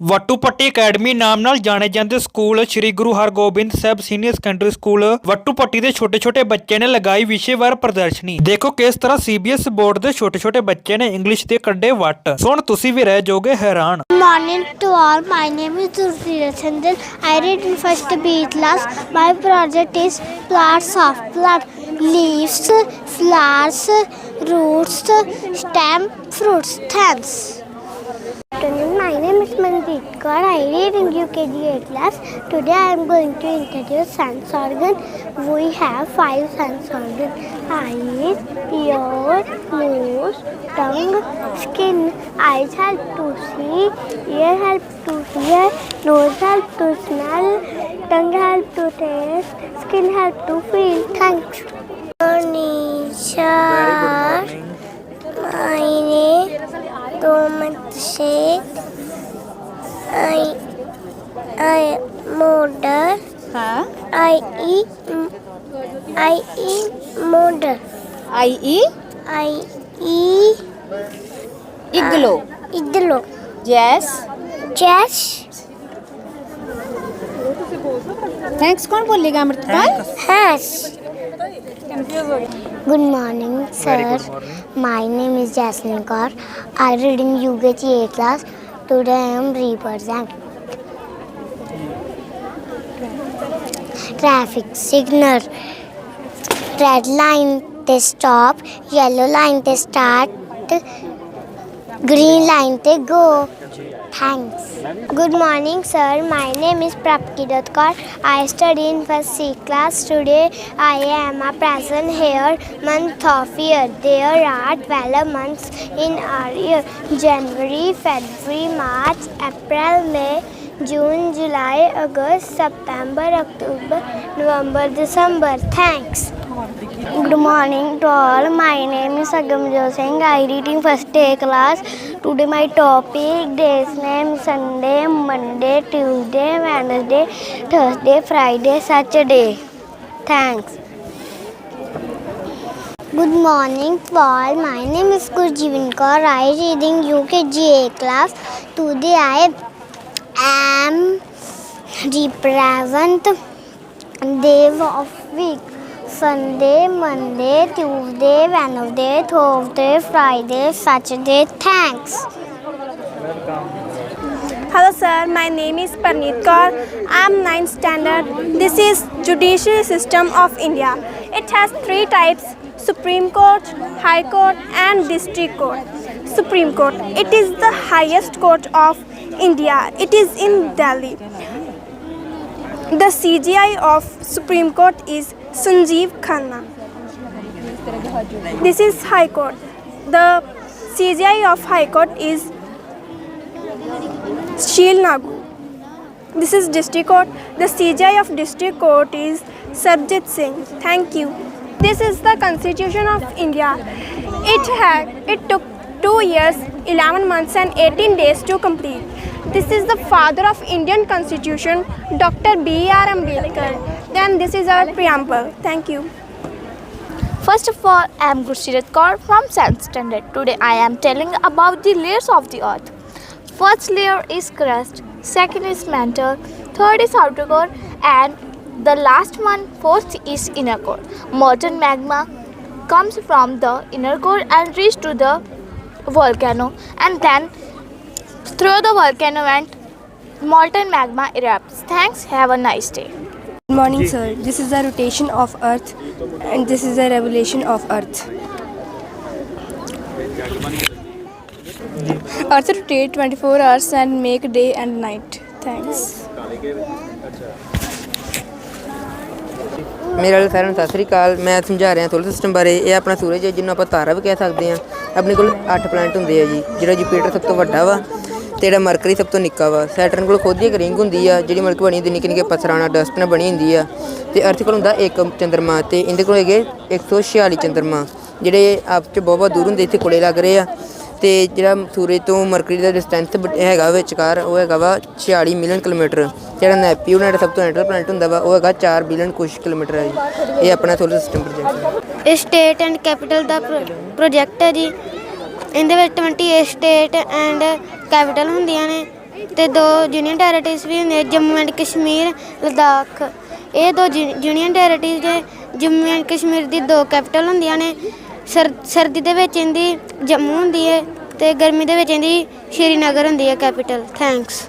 ਵੱਟੂਪੱਟੀ academy ਨਾਮ ਨਾਲ ਜਾਣੇ ਜਾਂਦੇ school Sri Guru Hargobind Sahib senior secondary school Vattupatti ਦੇ ਛੋਟੇ-ਛੋਟੇ ਬੱਚੇ ਨੇ ਲਗਾਈ ਵਿਸ਼ੇਵਾਰ ਪ੍ਰਦਰਸ਼ਨੀ ਦੇਖੋ ਕਿਸ ਤਰ੍ਹਾਂ ਸੀਬੀਐਸ ਬੋਰਡ ਦੇ ਛੋਟੇ-ਛੋਟੇ ਬੱਚੇ ਨੇ ਇੰਗਲਿਸ਼ ਦੇ ਕੱਢੇ ਵੱਟ ਸੁਣ ਤੁਸੀਂ ਵੀ ਰਹਿ ਜਾਓਗੇ ਹੈਰਾਨ morning to all. My name is Durfira Chandan. I read in first B class. My project is plants of plant, leaves, flowers, roots, stem, fruits. Thanks. Is Mandeep Kaur. I read in UKG class. Today I am going to introduce sense organ. We have five sense organs: eyes, ears, nose, tongue, skin. Eyes help to see, ear help to hear, nose help to smell, tongue help to taste, skin help to feel. Thanks. Nisha, my name, Tomat Sheikh. I I murder. হ্যাঁ I E I E murder. I E I E igloo. Uh, igloo. Yes. Yes. Thanks. कौन बोलेगा अमृतपाल हैश Good morning, sir. Good morning. My name is Jasmine Kaur. I read in UKG 8 class. Today I am represent. Traffic signal. Red line they stop. Yellow line they start. Green line they go. Thanks. Good morning, sir. My name is Prapti Datkar. I study in first C class. Today I am a present here month of year. There are 12 months in our year. January, February, March, April, May, June, July, August, September, October, November, December. Thanks. Good morning to all. My name is Agamjo Singh. I read in first A class. Today my topic days name Sunday, Monday, Tuesday, Wednesday, Thursday, Friday, Saturday. Thanks. Good morning to all. My name is Gurjeevan Kaur. I read in UKG class. Today I am represent day of week. Sunday, Monday, Tuesday, Wednesday, Thursday, Friday, Saturday. Thanks. Hello sir, my name is Parneet Kaur. I am 9th standard. This is Judiciary System of India. It has three types: Supreme Court, High Court and District Court. Supreme Court. It is the highest court of India. It is in Delhi. The CGI of Supreme Court is Sanjeev Khanna. This is High Court. The CGI of High Court is Sheel Nagu. This is District Court. The CGI of District Court is Sarjit Singh. Thank you. This is the Constitution of India. It had it took 2 years, 11 months and 18 days to complete. This is the father of Indian Constitution, Dr. B.R. Ambedkar. Then this is our preamble. Thank you. First of all, I am Gursirat Kaur from 7th standard. Today I am telling about the layers of the earth. First layer is crust, second is mantle, third is outer core, and the last one, fourth, is inner core. Molten magma comes from the inner core and reaches to the volcano, and then through the volcano vent, molten magma erupts. Thanks. Have a nice day. Good morning, sir. This is the rotation of Earth, and this is the revolution of Earth. Earth rotate 24 hours and make day and night. Thanks. ਮੇਰੇ ਸਾਰਿਆਂ ਨੂੰ ਸਤਿ ਸ੍ਰੀ ਅਕਾਲ ਮੈਂ ਸਮਝਾ ਰਿਹਾ solar system ਬਾਰੇ ਇਹ ਆਪਣਾ ਸੂਰਜ ਹੈ ਜਿਹਨੂੰ ਆਪਾਂ ਤਾਰਾ ਵੀ ਕਹਿ ਸਕਦੇ ਹਾਂ ਆਪਣੇ ਕੋਲ 8 ਪਲੈਨਟ ਹੁੰਦੇ ਆ ਜੀ ਜਿਹੜਾ ਜੁਪੀਟਰ ਸਭ ਤੋਂ ਵੱਡਾ ਵਾ ਤੇ ਜਿਹੜਾ ਮਰਕਰੀ ਸਭ ਤੋਂ ਨਿੱਕਾ ਵਾ। ਸੈਟਰਨ ਕੋਲ ਖੁਦ ਹੀ ਇੱਕ ਰਿੰਗ ਹੁੰਦੀ ਆ, ਜਿਹੜੀ ਮਲਕ ਬਣੀ ਹੁੰਦੀ ਨਿੱਕੇ ਨਿੱਕੇ ਪਥਰਾਣਾ ਡਸਟ ਬਣੀ ਹੁੰਦੀ ਆ। ਤੇ ਅਰਥ ਕੋਲ ਹੁੰਦਾ ਇੱਕ ਚੰਦਰਮਾ ਤੇ ਇਹਦੇ ਕੋਲ ਹੈਗੇ 146 ਚੰਦਰਮਾ, ਜਿਹੜੇ ਆਪ ਚ ਬਹੁਤ ਬਹੁਤ ਦੂਰ ਹੁੰਦੇ, ਇੱਥੇ ਕੋਲੇ ਲੱਗ ਰਹੇ ਆ। ਤੇ ਜਿਹੜਾ ਸੂਰਜ ਤੋਂ ਮਰਕਰੀ ਦਾ ਡਿਸਟੈਂਸ ਹੈਗਾ ਵਿਚਕਾਰ, ਉਹ ਹੈਗਾ ਵਾ 46 ਮਿਲੀਅਨ ਕਿਲੋਮੀਟਰ। ਜਿਹੜਾ ਨੈਪਿਊਨ ਸਭ ਤੋਂ ਐਂਟਰ ਪਲੈਨਟ ਹੁੰਦਾ ਵਾ, ਉਹ ਹੈਗਾ 4 ਬਿਲੀਅਨ ਕੁਝ ਕਿਲੋਮੀਟਰ ਹੈ ਜੀ। ਇਹ ਆਪਣਾ ਸੋਲਰ ਸਿਸਟਮ ਪ੍ਰੋਜੈਕਟ ਹੈ ਸਟੇਟ ਐਂਡ ਕੈਪੀਟਲ ਦਾ ਪ੍ਰੋਜੈਕਟ ਹੈ ਜੀ। ਇਹਦੇ ਵਿੱਚ 28 ਸਟੇਟ ਐਂਡ ਕੈਪੀਟਲ ਹੁੰਦੀਆਂ ਨੇ ਤੇ ਦੋ ਯੂਨੀਅਨ ਟੈਰੀਟਰੀਜ਼ ਵੀ ਹੁੰਦੀਆਂ ਜੰਮੂ ਐਂਡ ਕਸ਼ਮੀਰ, ਲਦਾਖ। ਇਹ ਦੋ ਯੂਨੀਅਨ ਟੈਰੀਟਰੀਜ਼ ਦੇ ਜੰਮੂ ਐਂਡ ਕਸ਼ਮੀਰ ਦੀ ਦੋ ਕੈਪੀਟਲ ਹੁੰਦੀਆਂ ਨੇ। ਸਰਦੀ ਦੇ ਵਿੱਚ ਇਹਦੀ ਜੰਮੂ ਹੁੰਦੀ ਹੈ ਤੇ ਗਰਮੀ ਦੇ ਵਿੱਚ ਇਹਦੀ ਸ਼੍ਰੀਨਗਰ ਹੁੰਦੀ ਹੈ ਕੈਪੀਟਲ ਥੈਂਕਸ